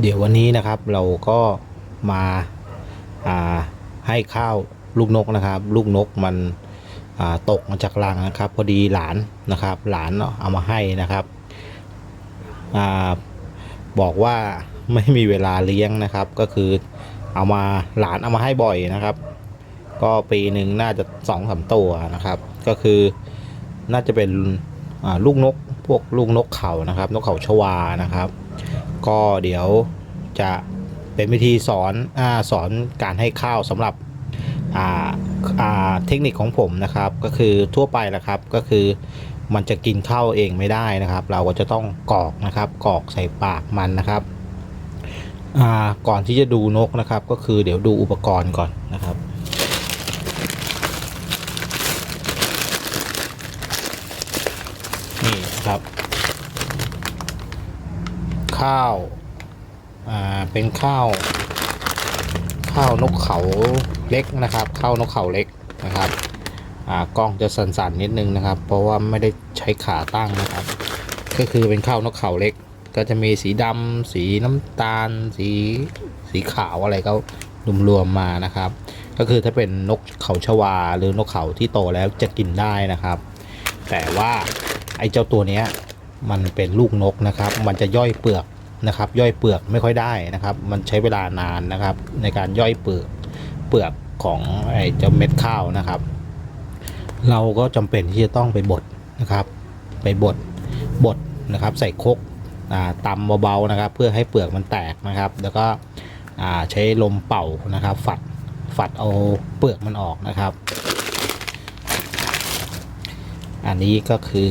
เดี๋ยววันนี้นะครับเราก็มาาให้ข้าวลูกนกนะครับ ลูกนกมันตกมาจากรังนะครับ พอดีหลานนะครับ หลานเอามาให้นะครับอบอกว่าไม่มีเวลาเลี้ยงนะครับ ก็คือเอามาหลานเอามาให้บ่อยนะครับ ก็ปีหนึ่งน่าจะสองสามตัวนะครับ ก็คือน่าจะเป็นลูกนกพวกลูกนกเขานะครับ นกเขาชวานะครับ ก็เดี๋ยวจะเป็นวิธีสอนอสอนการให้ข้าวสำหรับเทคนิคของผมนะครับ ก็คือทั่วไปแหละครับก็คือมันจะกินข้าวเองไม่ได้นะครับ เราก็จะต้องกอกนะครับกอกใส่ปากมันนะครับก่อนที่จะดูนกนะครับ ก็คือเดี๋ยวดูอุปกรณ์ก่อนนะครับ นี่นะครับ ข้าวอ่าเป็นข้าว ข้าวนกเขาเล็กนะครับข้าวนกเขาเล็กนะครับอ่ากล้องจะสั่นๆนิดนึงนะครับ เพราะว่าไม่ได้ใช้ขาตั้งนะครับ ก็คือเป็นข้าวนกเขาเล็ก ก็จะมีสีดำสีน้ำตาล สีสีขาวอะไรก็รวมๆมานะครับ ก็คือถ้าเป็นนกเขาชวาหรือนกเขาที่โตแล้วจะกินได้นะครับ แต่ว่าไอ้เจ้าตัวเนี้ย มันเป็นลูกนกนะครับ มันจะย่อยเปลือกนะครับ ย่อยเปลือกไม่ค่อยได้นะครับ มันใช้เวลานานนะครับ ในการย่อยเปลือกเปลือกของไอ้เจ้าเม็ดข้าวนะครับ เราก็จำเป็นที่จะต้องไปบดนะครับ ไปบดบดนะครับ ใส่คกตำเบาๆนะครับ เพื่อให้เปลือกมันแตกนะครับ แล้วก็ใช้ลมเป่านะครับ ฝัดฝัดเอาเปลือกมันออกนะครับ อันนี้ก็คือ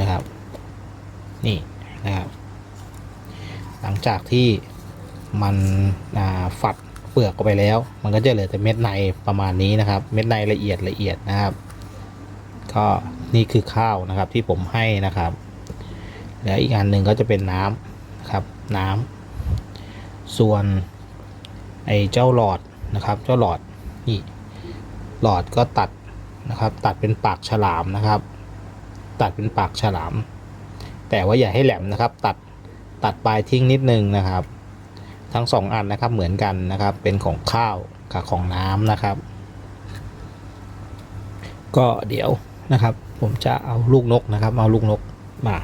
นะครับ นี่นะครับ หลังจากที่มันฝัดเปลือกออกไปแล้ว มันก็จะเหลือแต่เม็ดในประมาณนี้นะครับ เม็ดในละเอียดละเอียดนะครับ ก็นี่คือข้าวนะครับที่ผมให้นะครับ แล้วอีกอันหนึ่งก็จะเป็นน้ำนะครับน้ำส่วนไอ้เจ้าหลอดนะครับ เจ้าหลอดนี่หลอดก็ตัดนะครับ ตัดเป็นปากฉลามนะครับ ตัดเป็นปากฉลาม แต่ว่าอย่าให้แหลมนะครับตัดตัดปลายทิ้งนิดนึงนะครับ ทั้งสองอันนะครับเหมือนกันนะครับ เป็นของข้าวกับของน้ำนะครับ ก็เดี๋ยวนะครับ ผมจะเอาลูกนกนะครับ เอาลูกนกมา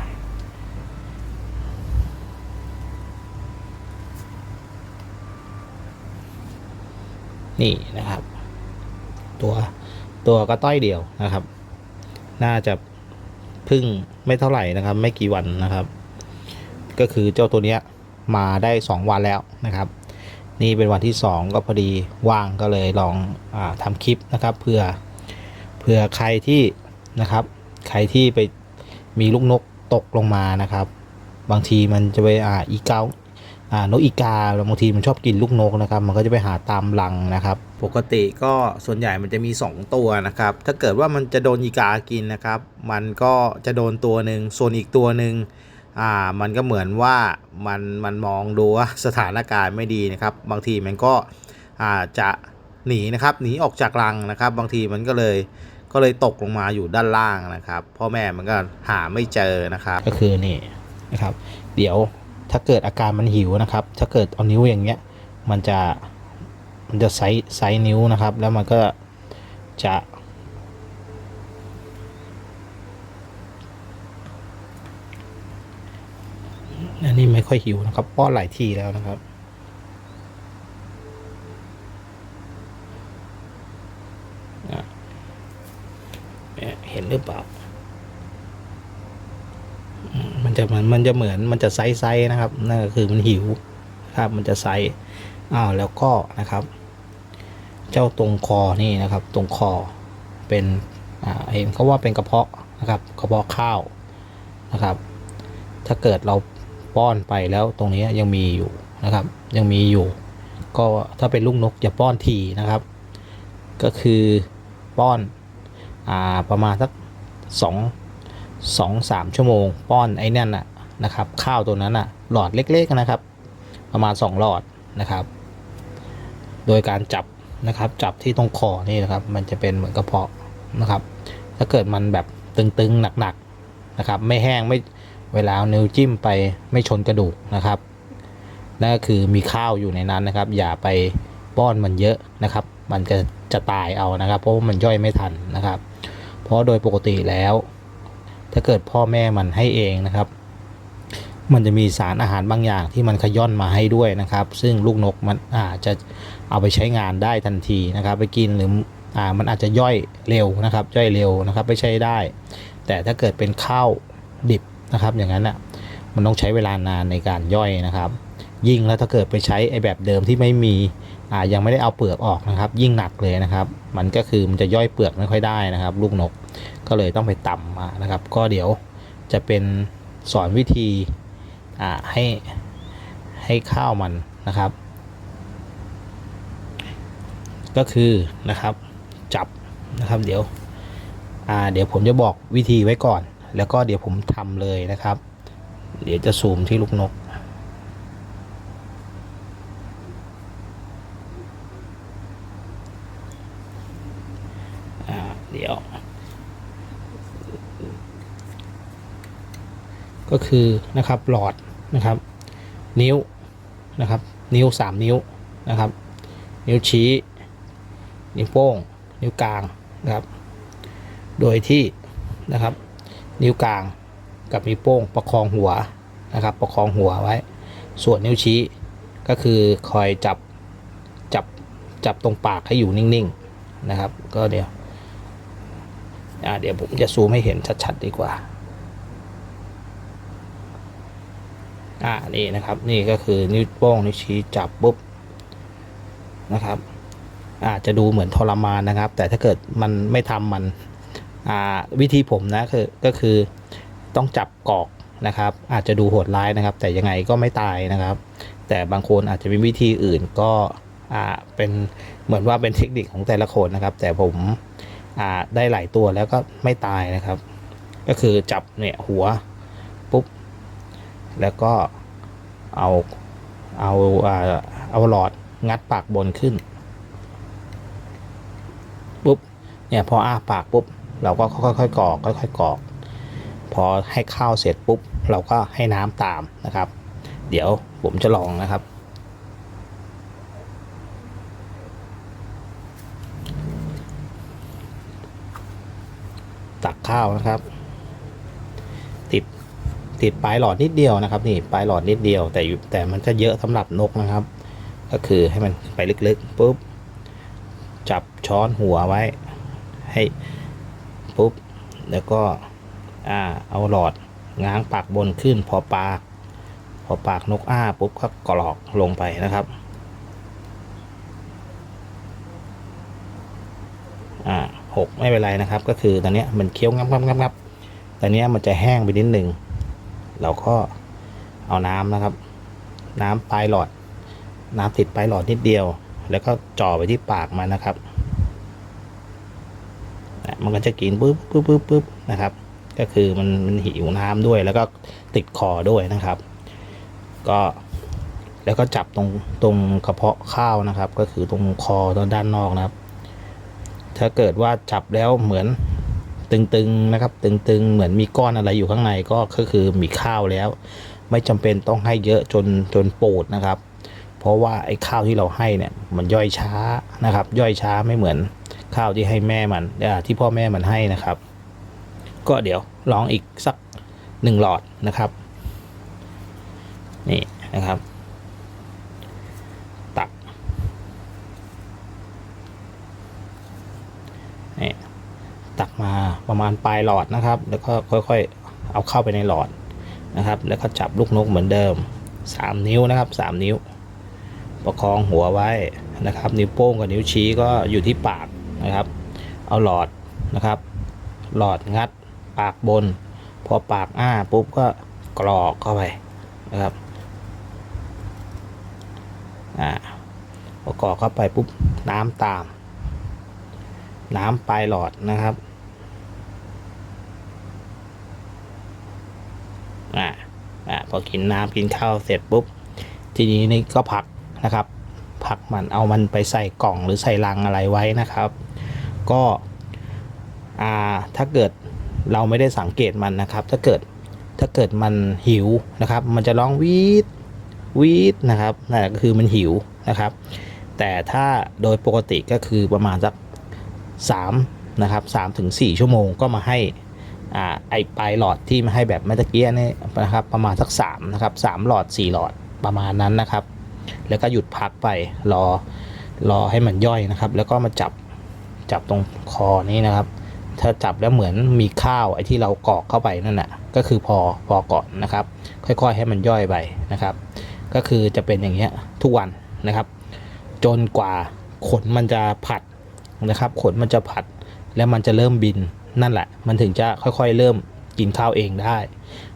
นี่นะครับ ตัวตัวก็ต้อยเดียวนะครับ น่าจะ พึ่งไม่เท่าไหร่นะครับ ไม่กี่วันนะครับ ก็คือเจ้าตัวเนี้ยมาได้ 2 วันแล้วนะครับ นี่เป็นวันที่ 2 ก็พอดีว่างก็เลยลองอาทำคลิปนะครับเพื่อเพื่อใครที่นะครับ ใครที่ไปมีลูกนกตกลงมานะครับ บางทีมันจะไปอ่าอีเกา นกอีกาแล้วบางทีมันชอบกินลูกนกนะครับ มันก็จะไปหาตามรังนะครับ ปกติก็ส่วนใหญ่มันจะมี 2 ตัวนะครับ ถ้าเกิดว่ามันจะโดนอีกากินนะครับ มันก็จะโดนตัวหนึ่งส่วนอีกตัวหนึ่งอ่ามันก็เหมือนว่ามันมันมองดูว่าสถานการณ์ไม่ดีนะครับ บางทีมันก็อ่าจะหนีนะครับหนีออกจากรังนะครับ บางทีมันก็เลยก็เลยตกลงมาอยู่ด้านล่างนะครับพ่อแม่มันก็หาไม่เจอนะครับ ก็คือนี่นะครับ เดี๋ยว ถ้าเกิดอาการมันหิวนะครับ ถ้าเกิดเอานิ้วอย่างเงี้ย มันจะ มันจะไซส์ไซส์นิ้วนะครับ แล้วมันก็จะ อันนี้ไม่ค่อยหิวนะครับ ป้อนหลายทีแล้วนะครับเห็นหรือเปล่าอืมมัน จะเหมือนมันจะเหมือนมันจะไซส์ไซส์นะครับนั่นก็คือมันหิวครับมันจะไซส์อ้าวแล้วก็นะครับ เจ้าตรงคอนี่นะครับ ตรงคอเป็นอ่าเห็นเขาว่าเป็นกระเพาะนะครับกระเพาะข้าวนะครับ ถ้าเกิดเราป้อนไปแล้วตรงนี้ยังมีอยู่นะครับ ยังมีอยู่ ก็ถ้าเป็นลูกนกอย่าป้อนทีนะครับ ก็คือป้อนอ่าประมาณสักสอง สองสามชั่วโมง ป้อนไอ้นั่นนะนะครับ ข้าวตัวนั้นน่ะหลอดเล็กๆนะครับ ประมาณสองหลอดนะครับ โดยการจับนะครับ จับที่ตรงคอนี่นะครับ มันจะเป็นเหมือนกระเพาะนะครับ ถ้าเกิดมันแบบตึงๆหนักๆนะครับ ไม่แห้งไม่เวลาเอานิ้วจิ้มไปไม่ชนกระดูกนะครับนั่นก็คือมีข้าวอยู่ในนั้นนะครับ อย่าไปป้อนมันเยอะนะครับ มันจะจะตายเอานะครับ เพราะว่ามันย่อยไม่ทันนะครับ เพราะโดยปกติแล้ว ถ้าเกิดพ่อแม่มันให้เองนะครับ มันจะมีสารอาหารบางอย่างที่มันขย่อนมาให้ด้วยนะครับ ซึ่งลูกนกมันอาจจะเอาไปใช้งานได้ทันทีนะครับ ไปกินหรืออ่ามันอาจจะย่อยเร็วนะครับ ย่อยเร็วนะครับไปใช้ได้ แต่ถ้าเกิดเป็นข้าวดิบนะครับ อย่างนั้นอะมันต้องใช้เวลานานในการย่อยนะครับ ยิ่งแล้วถ้าเกิดไปใช้ไอ้แบบเดิมที่ไม่มีอ่ายังไม่ได้เอาเปลือกออกนะครับ ยิ่งหนักเลยนะครับ มันก็คือมันจะย่อยเปลือกไม่ค่อยได้นะครับ ลูกนก ก็เลยต้องไปตำมานะครับ ก็เดี๋ยวจะเป็นสอนวิธีอ่าให้ให้ข้าวมันนะครับ ก็คือนะครับจับนะครับเดี๋ยวอ่าเดี๋ยวผมจะบอกวิธีไว้ก่อน แล้วก็เดี๋ยวผมทำเลยนะครับ เดี๋ยวจะซูมที่ลูกนกเดี๋ยว ก็คือนะครับหลอดนะครับ นิ้วนะครับ นิ้วสามนิ้วนะครับ นิ้วชี้ นิ้วโป้ง นิ้วกลางนะครับ โดยที่นะครับ นิ้วกลางกับนิ้วโป้งประคองหัวนะครับ ประคองหัวไว้ ส่วนนิ้วชี้ก็คือคอยจับจับจับตรงปากให้อยู่นิ่งๆนะครับ ก็เดี๋ยวเดี๋ยวผมจะซูมให้เห็นชัดๆดีกว่า อ่านี่นะครับนี่ก็คือนิ้วโป้งนิ้วชี้จับปุ๊บนะครับอาจจะดูเหมือนทรมานนะครับ แต่ถ้าเกิดมันไม่ทำมันอ่าวิธีผมนะคือก็คือต้องจับกอกนะครับ อาจจะดูโหดร้ายนะครับ แต่ยังไงก็ไม่ตายนะครับ แต่บางคนอาจจะมีวิธีอื่นก็อ่าเป็นเหมือนว่าเป็นเทคนิคของแต่ละคนนะครับ แต่ผมอ่าได้หลายตัวแล้วก็ไม่ตายนะครับ ก็คือจับเนี่ยหัว แล้วก็เอาเอาเอาหลอดงัดปากบนขึ้นปุ๊บเนี่ยพออ้าปากปุ๊บเราก็ค่อยๆกรอกค่อยๆกรอก พอให้ข้าวเสร็จปุ๊บ เราก็ให้น้ำตามนะครับ เดี๋ยวผมจะลองนะครับ ตักข้าวนะครับ ติดปลายหลอดนิดเดียวนะครับ นี่ปลายหลอดนิดเดียว แต่อยู่แต่มันจะเยอะสำหรับนกนะครับ ก็คือให้มันไปลึกๆปุ๊บจับช้อนหัวไว้ ให้ปุ๊บแล้วก็อ่าเอาหลอดง้างปากบนขึ้น พอปาก พอปากนกอ้าปุ๊บก็กรอกลงไปนะครับอ่าหกไม่เป็นไรนะครับ ก็คือตอนนี้มันเคี้ยวงับงับงับงับตอนเนี้ยมันจะแห้งไปนิดหนึ่ง เราก็เอาน้ำนะครับ น้ำปลายหลอด น้ำติดปลายหลอดนิดเดียว แล้วก็จ่อไปที่ปากมันนะครับมันก็จะกินปุ๊บปุ๊บปุ๊บปุ๊บนะครับ ก็คือมันมันหิวน้ำด้วย แล้วก็ติดคอด้วยนะครับ ก็แล้วก็จับตรงตรงกระเพาะข้าวนะครับ ก็คือตรงคอตรงด้านนอกนะครับ ถ้าเกิดว่าจับแล้วเหมือน ตึงๆนะครับ ตึงๆ เหมือนมีก้อนอะไรอยู่ข้างในก็ก็คือมีข้าวแล้ว ไม่จำเป็นต้องให้เยอะจนจนปูดนะครับ เพราะว่าไอ้ข้าวที่เราให้เนี่ยมันย่อยช้านะครับ ย่อยช้าไม่เหมือนข้าวที่ให้แม่มันที่พ่อแม่มันให้นะครับ ก็เดี๋ยวลองอีกสักหนึ่งหลอดนะครับ นี่นะครับ ตักนี่ ตักมาประมาณปลายหลอดนะครับ แล้วก็ค่อยๆ เอาเข้าไปในหลอดนะครับ แล้วก็จับลูกนกเหมือนเดิม 3 นิ้วนะครับ 3 นิ้ว ประคองหัวไว้นะครับ นิ้วโป้งกับนิ้วชี้ก็อยู่ที่ปากนะครับ เอาหลอดนะครับ หลอดงัดปากบน พอปากอ้าปุ๊บก็กรอกเข้าไปนะครับอ่าพอกอกเข้าไปปุ๊บน้ำตาม น้ำปลายหลอดนะครับอ่าอ่า พอกินน้ำกินข้าวเสร็จปุ๊บ ทีนี้นี่ก็พักนะครับ พักมันเอามันไปใส่กล่องหรือใส่ลังอะไรไว้นะครับ ก็อ่าถ้าเกิดเราไม่ได้สังเกตมันนะครับ ถ้าเกิดถ้าเกิดมันหิวนะครับ มันจะร้องวีดวีดนะครับนั่นก็คือมันหิวนะครับ แต่ถ้าโดยปกติก็คือประมาณสัก3นะครับ3ถึง4ชั่วโมงก็มาให้ อ่าไอปลายหลอดที่มาให้แบบเมื่อกียนี่นะครับประมาณสัก3นะครับ3หลอด 4 หลอดประมาณนั้นนะครับ แล้วก็หยุดพักไปรอรอให้มันย่อยนะครับ แล้วก็มาจับจับตรงคอนี้นะครับ ถ้าจับแล้วเหมือนมีข้าวไอ้ที่เรากอกเข้าไปนั่นแหะก็คือพอพอก่อนนะครับ ค่อยๆให้มันย่อยไปนะครับ ก็คือจะเป็นอย่างเงี้ยทุกวันนะครับ จนกว่าขนมันจะผัดนะครับ ขนมันจะผัดแล้วมันจะเริ่มบิน นั่นแหละ มันถึงจะค่อยๆ เริ่มกินข้าวเองได้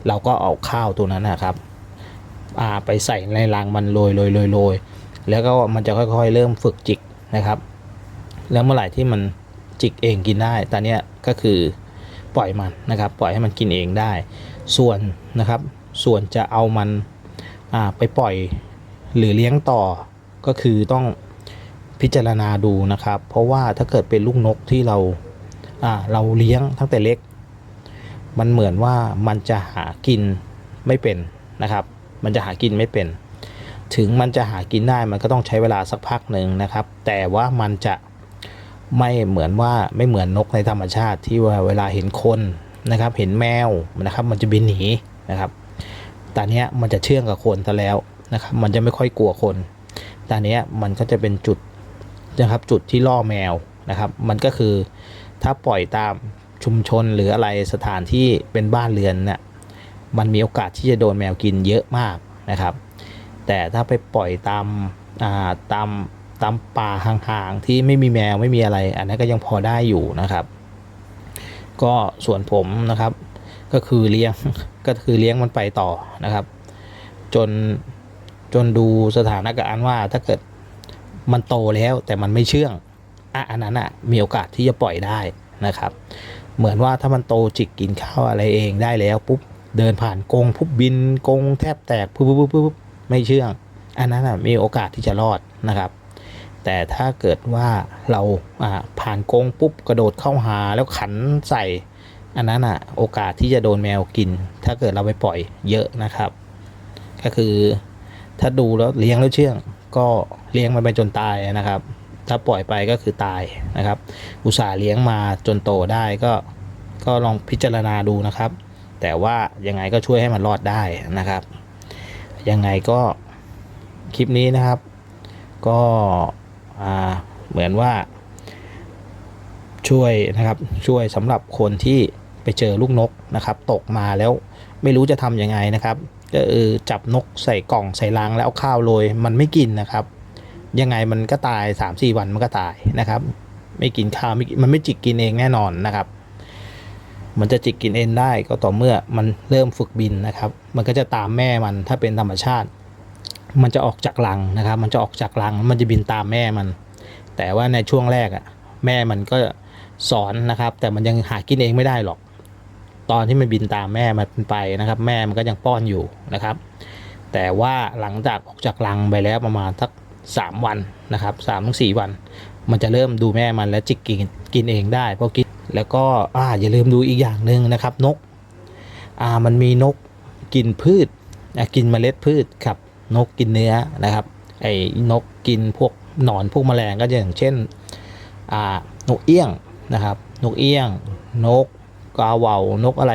เราก็เอาข้าวตัวนั้นนะครับไปใส่ในรังมันโรยโรยโรยโรยแล้วก็มันจะค่อยๆ เริ่มฝึกจิกนะครับ แล้วเมื่อไหร่ที่มันจิกเองกินได้ตอนนี้ก็คือปล่อยมันนะครับ ปล่อยให้มันกินเองได้ ส่วนนะครับ ส่วนจะเอามันไปปล่อยหรือเลี้ยงต่อก็คือต้องพิจารณาดูนะครับ เพราะว่าถ้าเกิดเป็นลูกนกที่เรา เราเลี้ยงตั้งแต่เล็ก มันเหมือนว่ามันจะหากินไม่เป็นนะครับ มันจะหากินไม่เป็น ถึงมันจะหากินได้มันก็ต้องใช้เวลาสักพักหนึ่งนะครับ แต่ว่ามันจะไม่เหมือนว่าไม่เหมือนนกในธรรมชาติที่ว่าเวลาเห็นคนนะครับ เห็นแมวนะครับ มันจะบินหนีนะครับตอนนี้มันจะเชื่องกับคนซะแล้วนะครับ มันจะไม่ค่อยกลัวคนตอนนี้มันก็จะเป็นจุดนะครับจุดที่ล่อแมวนะครับ มันก็คือ ถ้าปล่อยตามชุมชนหรืออะไรสถานที่เป็นบ้านเรือนเนี่ยมันมีโอกาสที่จะโดนแมวกินเยอะมากนะครับ แต่ถ้าไปปล่อยตามาตามตามป่าห่างๆที่ไม่มีแมวไม่มีอะไร อันนั้นก็ยังพอได้อยู่นะครับ ก็ส่วนผมนะครับ ก็คือเลี้ยงก็คือเลี้ยงมันไปต่อนะครับ จนจนดูสถานการณ์ว่าถ้าเกิดมันโตแล้วแต่มันไม่เชื่อง อะอันนั้นอะมีโอกาสที่จะปล่อยได้นะครับ เหมือนว่าถ้ามันโตจิกกินข้าวอะไรเองได้แล้วปุ๊บเดินผ่านกรงปุ๊บบินกรงแทบแตกปุ๊บปุ๊บปุ๊บปุ๊บไม่เชื่อง อันนั้นอะมีโอกาสที่จะรอดนะครับ แต่ถ้าเกิดว่าเราอ่าผ่านกรงปุ๊บกระโดดเข้าหาแล้วขันใส่ อันนั้นอะโอกาสที่จะโดนแมวกิน ถ้าเกิดเราไปปล่อยเยอะนะครับ ก็คือถ้าดูแล้วเลี้ยงแล้วเชื่อง ก็เลี้ยงมันไปจนตายนะครับ ถ้าปล่อยไปก็คือตายนะครับ อุตส่าห์เลี้ยงมาจนโตได้ก็ก็ลองพิจารณาดูนะครับ แต่ว่ายังไงก็ช่วยให้มันรอดได้นะครับ ยังไงก็คลิปนี้นะครับ ก็เหมือนว่าช่วยนะครับช่วยสำหรับคนที่ไปเจอลูกนกนะครับ ตกมาแล้วไม่รู้จะทำยังไงนะครับก็เออจับนกใส่กล่องใส่ลังแล้วเอาข้าวโรยมันไม่กินนะครับ ยังไงมันก็ตาย 3-4 วันมันก็ตายนะครับ ไม่กินข้าวไม่มันไม่จิกกินเองแน่นอนนะครับ มันจะจิกกินเองได้ก็ต่อเมื่อมันเริ่มฝึกบินนะครับ มันก็จะตามแม่มันถ้าเป็นธรรมชาติ มันจะออกจากรังนะครับ มันจะออกจากรังมันจะบินตามแม่มัน แต่ว่าในช่วงแรกอะแม่มันก็สอนนะครับ แต่มันยังหากินเองไม่ได้หรอก ตอนที่มันบินตามแม่มันไปนะครับ แม่มันก็ยังป้อนอยู่นะครับ แต่ว่าหลังจากออกจากรังไปแล้วประมาณสัก สามวันนะครับสามถึงสี่วัน มันจะเริ่มดูแม่มันแล้วจิกกินกินเองได้เพราะกินแล้วก็อ่าอย่าลืมดูอีกอย่างหนึ่งนะครับนกอ่ามันมีนกกินพืชอะกินเมล็ดพืชครับนกกินเนื้อนะครับไอ้นกกินพวกหนอนพวกแมลงก็อย่างเช่นอ่านกเอี้ยงนะครับ นกเอี้ยง นกกาเว่านกอะไร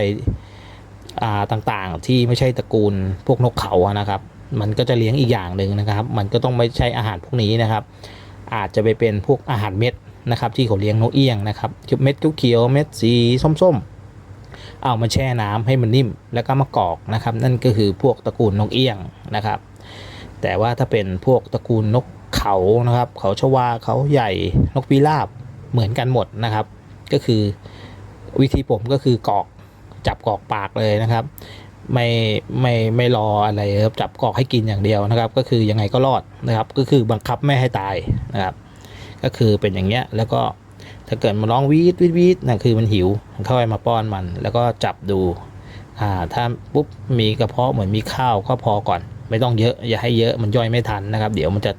อ่าต่างๆ ที่ไม่ใช่ตระกูลพวกนกเขานะครับ มันก็จะเลี้ยงอีกอย่างหนึ่งนะครับ มันก็ต้องไม่ใช่อาหารพวกนี้นะครับ อาจจะไปเป็นพวกอาหารเม็ดนะครับ ที่เขาเลี้ยงนกเอี้ยงนะครับเม็ดเขียวเม็ดสีส้มๆ เอามาแช่น้ำให้มันนิ่ม แล้วก็มากอกนะครับ นั่นก็คือพวกตระกูลนกเอี้ยงนะครับ แต่ว่าถ้าเป็นพวกตระกูลนกเขานะครับ เขาชวาเขาใหญ่นกพิราบเหมือนกันหมดนะครับ ก็คือวิธีผมก็คือกอกจับกอกปากเลยนะครับ ไม่ไม่ไม่รออะไรครับจับกอกให้กินอย่างเดียวนะครับ ก็คือยังไงก็รอดนะครับ ก็คือบังคับไม่ให้ตายนะครับ ก็คือเป็นอย่างเงี้ยแล้วก็ถ้าเกิดมันร้องวีดวีดวีดนั่นคือมันหิวเข้าไปมาป้อนมัน แล้วก็จับดูอ่าถ้าปุ๊บมีกระเพาะเหมือนมีข้าวก็พอก่อน ไม่ต้องเยอะอย่าให้เยอะมันย่อยไม่ทันนะครับ เดี๋ยวมันจะ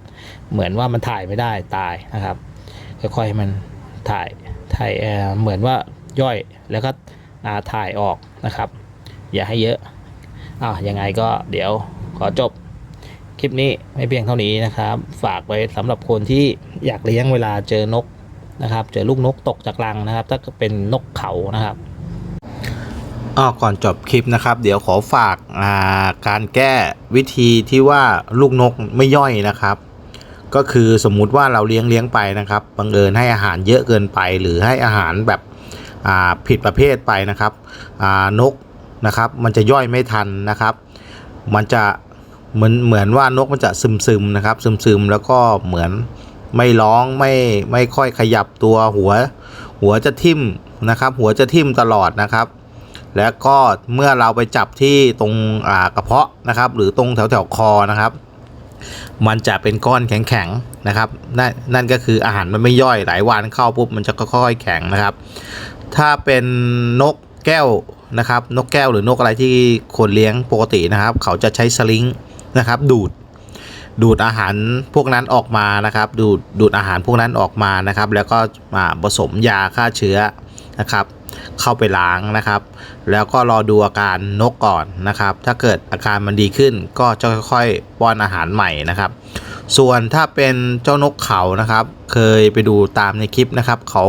เหมือนว่ามันถ่ายไม่ได้ตายนะครับค่อยๆมันถ่ายถ่ายเอ่อเหมือนว่าย่อยแล้วก็อ่าถ่ายออกนะครับ อย่าให้เยอะ อ่ายังไงก็เดี๋ยวขอจบคลิปนี้ไม่เพียงเท่านี้นะครับ ฝากไว้สำหรับคนที่อยากเลี้ยงเวลาเจอนกนะครับ เจอลูกนกตกจากรังนะครับ ถ้าเป็นนกเขานะครับอ้อก่อนจบคลิปนะครับ เดี๋ยวขอฝากาการแก้วิธีที่ว่าลูกนกไม่ย่อยนะครับ ก็คือสมมุติว่าเราเลี้ยงเลี้ยงไปนะครับบังเอิญให้อาหารเยอะเกินไป หรือให้อาหารแบบผิดประเภทไปนะครับนก นะครับ มันจะย่อยไม่ทันนะครับ มันจะเหมือนเหมือนว่านกมันจะซึมซึมนะครับ ซึมซึมแล้วก็เหมือนไม่ร้องไม่ไม่ค่อยขยับตัวหัว หัวจะทิ่มนะครับ หัวจะทิ่มตลอดนะครับ แล้วก็เมื่อเราไปจับที่ตรงกระเพาะนะครับ หรือตรงแถวแถวคอนะครับ มันจะเป็นก้อนแข็งๆนะครับนั่นนั่นก็คืออาหารมันไม่ย่อยหลายวันเข้าปุ๊บมันจะค่อยๆแข็งนะครับ ถ้าเป็นนกแก้ว นะครับนกแก้วหรือนกอะไรที่คนเลี้ยงปกตินะครับ เขาจะใช้สลิงนะครับ ดูดดูดอาหารพวกนั้นออกมานะครับ ดูดดูดอาหารพวกนั้นออกมานะครับ แล้วก็มาผสมยาฆ่าเชื้อนะครับ เข้าไปล้างนะครับ แล้วก็รอดูอาการนกก่อนนะครับ ถ้าเกิดอาการมันดีขึ้นก็จะค่อยๆป้อนอาหารใหม่นะครับ ส่วนถ้าเป็นเจ้านกเขานะครับ เคยไปดูตามในคลิปนะครับ เขา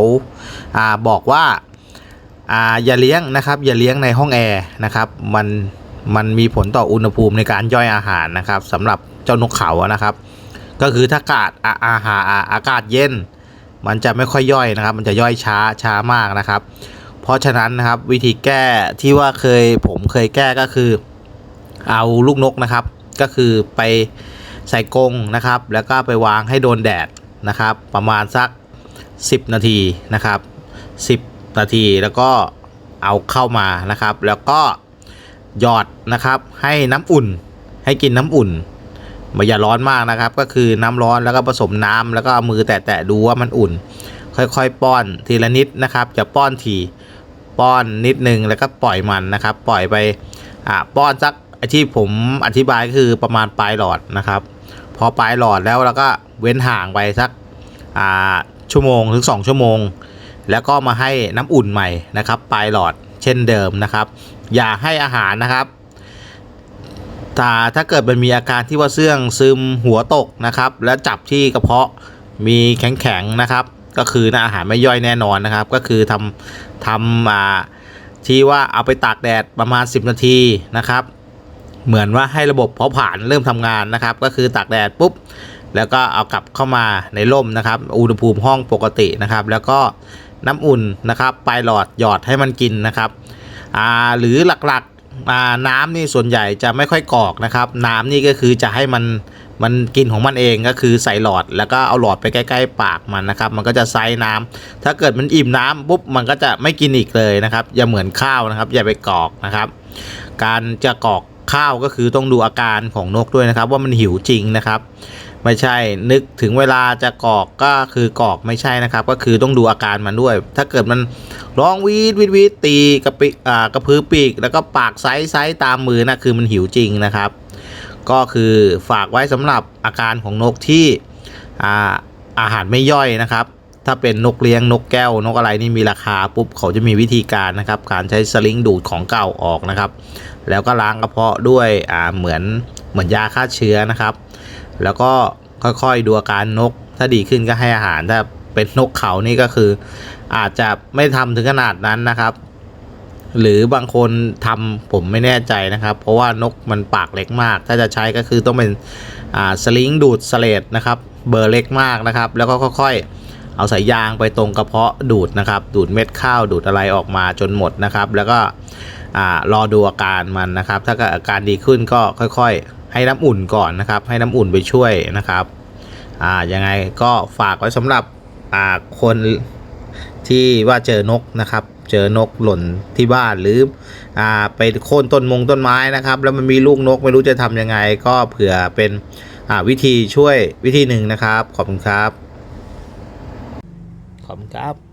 อาบอกว่า อ่าอย่าเลี้ยงนะครับอย่าเลี้ยงในห้องแอร์นะครับมันมันมีผลต่ออุณหภูมิในการย่อยอาหารนะครับสำหรับเจ้านกเขานะครับ ก็คือถ้าอากาศอาหารอากาศเย็น มันจะไม่ค่อยย่อยนะครับ มันจะย่อยช้าช้ามากนะครับ เพราะฉะนั้นนะครับวิธีแก้ที่ว่าเคยผมเคยแก้ก็คือ เอาลูกนกนะครับ ก็คือไปใส่กรงนะครับ แล้วก็ไปวางให้โดนแดดนะครับ ประมาณสัก 10 นาทีนะครับ 10 นาทีแล้วก็เอาเข้ามานะครับ แล้วก็หยอดนะครับให้น้ำอุ่นให้กินน้ำอุ่นไม่อย่าร้อนมากนะครับ ก็คือน้ำร้อนแล้วก็ผสมน้ำแล้วก็เอามือแตะๆดูว่ามันอุ่น ค่อยๆ ป้อนทีละนิดนะครับจะป้อนทีป้อนนิดนึงแล้วก็ปล่อยมันนะครับ ปล่อยไปอ่าป้อนสักอ้ที่ผมอธิบายก็คือประมาณปลายหลอดนะครับ พอปลายหลอดแล้วเราก็เว้นห่างไปสักอ่าชั่วโมงถึง2ชั่วโมง แล้วก็มาให้น้ำอุ่นใหม่นะครับปลายหลอดเช่นเดิมนะครับ อย่าให้อาหารนะครับถ้าถ้าเกิดมันมีอาการที่ว่าเสื่องซึมหัวตกนะครับ แล้วจับที่กระเพาะมีแข็งๆนะครับ ก็คือนะอาหารไม่ย่อยแน่นอนนะครับ ก็คือทำทำอ่าที่ว่าเอาไปตากแดดประมาณ 10 นาทีนะครับ เหมือนว่าให้ระบบเผาผลาญเริ่มทำงานนะครับ ก็คือตากแดดปุ๊บแล้วก็เอากลับเข้ามาในร่มนะครับ อุณหภูมิห้องปกตินะครับ แล้วก็ น้ำอุ่นนะครับปลายหลอดหยอดให้มันกินนะครับหรือหลักๆน้ำนี่ส่วนใหญ่จะไม่ค่อยกอกนะครับ น้ำนี่ก็คือจะให้มันมันกินของมันเองก็คือใส่หลอด แล้วก็เอาหลอดไปใกล้ๆปากมันนะครับ มันก็จะไซน้ำถ้าเกิดมันอิ่มน้ำปุ๊บมันก็จะไม่กินอีกเลยนะครับ อย่าเหมือนข้าวนะครับ อย่าไปกอกนะครับ การจะกอกข้าวก็คือต้องดูอาการของนกด้วยนะครับ ว่ามันหิวจริงนะครับ ไม่ใช่ นึกถึงเวลาจะกอกก็คือกอกไม่ใช่นะครับ ก็คือต้องดูอาการมันด้วย ถ้าเกิดมันร้องวีดวีดวีดตีกระปิอ่ากระพือปีก แล้วก็ปากไซส์ไซส์ตามมือนะคือมันหิวจริงนะครับ ก็คือฝากไว้สำหรับอาการของนกที่อ่าอาหารไม่ย่อยนะครับ ถ้าเป็นนกเลี้ยงนกแก้วนกอะไรนี่มีราคาปุ๊บเขาจะมีวิธีการนะครับ การใช้สลิงดูดของเก่าออกนะครับ แล้วก็ล้างกระเพาะด้วยอ่าเหมือนเหมือนยาฆ่าเชื้อนะครับ แล้วก็ค่อยๆดูอาการนก ถ้าดีขึ้นก็ให้อาหาร ถ้าเป็นนกเขานี่ก็คือ อาจจะไม่ทำถึงขนาดนั้นนะครับ หรือบางคนทำผมไม่แน่ใจนะครับ เพราะว่านกมันปากเล็กมาก ถ้าจะใช้ก็คือต้องเป็นสลิงดูดสเลดนะครับ เบอร์เล็กมากนะครับ แล้วก็ค่อยๆเอาสายยางไปตรงกระเพาะดูดนะครับ ดูดเม็ดข้าวดูดอะไรออกมาจนหมดนะครับ แล้วก็อรอดูอาการมันนะครับ ถ้าอาการดีขึ้นก็ค่อยๆ ให้น้ำอุ่นก่อนนะครับ ให้น้ำอุ่นไปช่วยนะครับอ่ายังไงก็ฝากไว้สำหรับอ่าคนที่ว่าเจอนกนะครับ เจอนกหล่นที่บ้านหรืออ่าไปโค่นต้นมงต้นไม้นะครับ แล้วมันมีลูกนกไม่รู้จะทำยังไง ก็เผื่อเป็นอ่าวิธีช่วยวิธีหนึ่งนะครับ ขอบคุณครับ ขอบคุณครับ